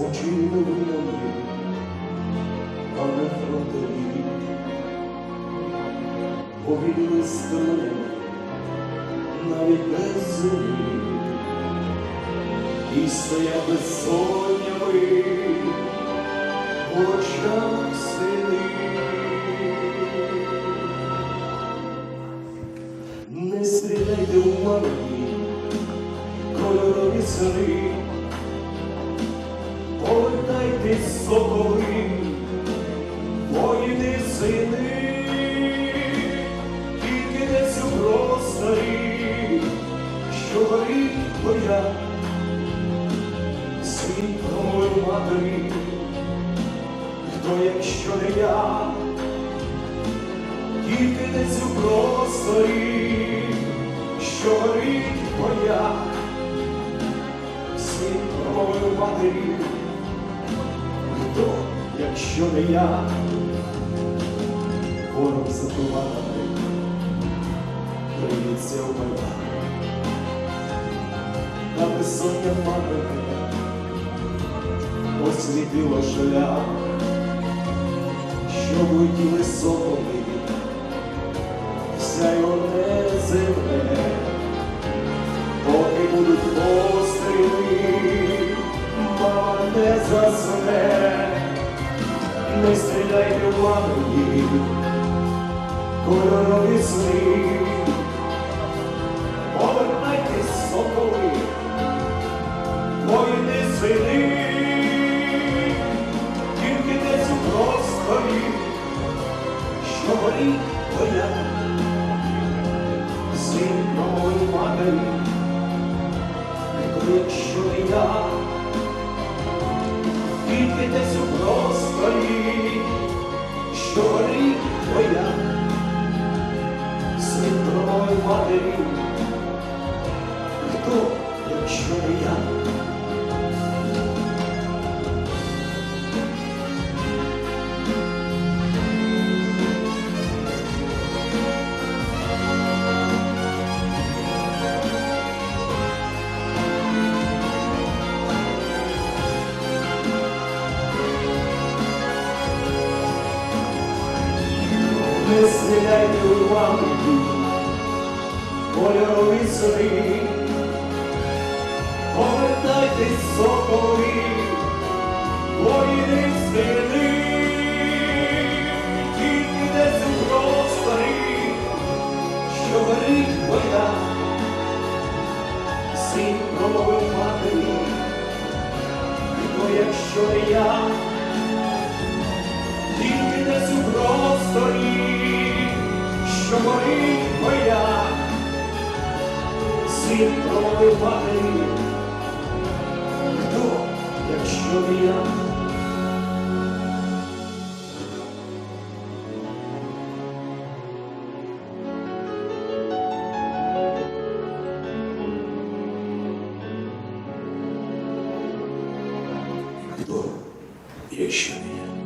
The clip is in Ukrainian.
спочили війни, а не фронтові, повільні сторони, навіть без землі, і стоять безсоннями в очах сини. Не стріляйте в мамі, кольорові сини, повертайтесь соколи, воїни сини, тільки десь у просторі, що горить твоя, світлою матері, хто, якщо не я, тільки десь у просторі, що горить твоя, світлою матері, хто, якщо не я, ворог затуманий, криється в мене, та безсоння матері освітила шлях, що летіли соколи, вся його не земле, поки будуть постріли, мама не засне, не стріляйте в мамині, кольорові сни, повертайтесь соколи, воїни сини, тільки десь у просторі, що горить твоя, син матері, хто якщо не я, тільки десь у просторі, що рік твоя, світлою матері, хто якщо не я. Не стріляйте у мамі, кольорові сни, повертайтесь соколи, воїни сини, тільки у просторі, що горить вода, син промовив матері, хто якщо не я, матері, хто, якщо не я. Хто, якщо не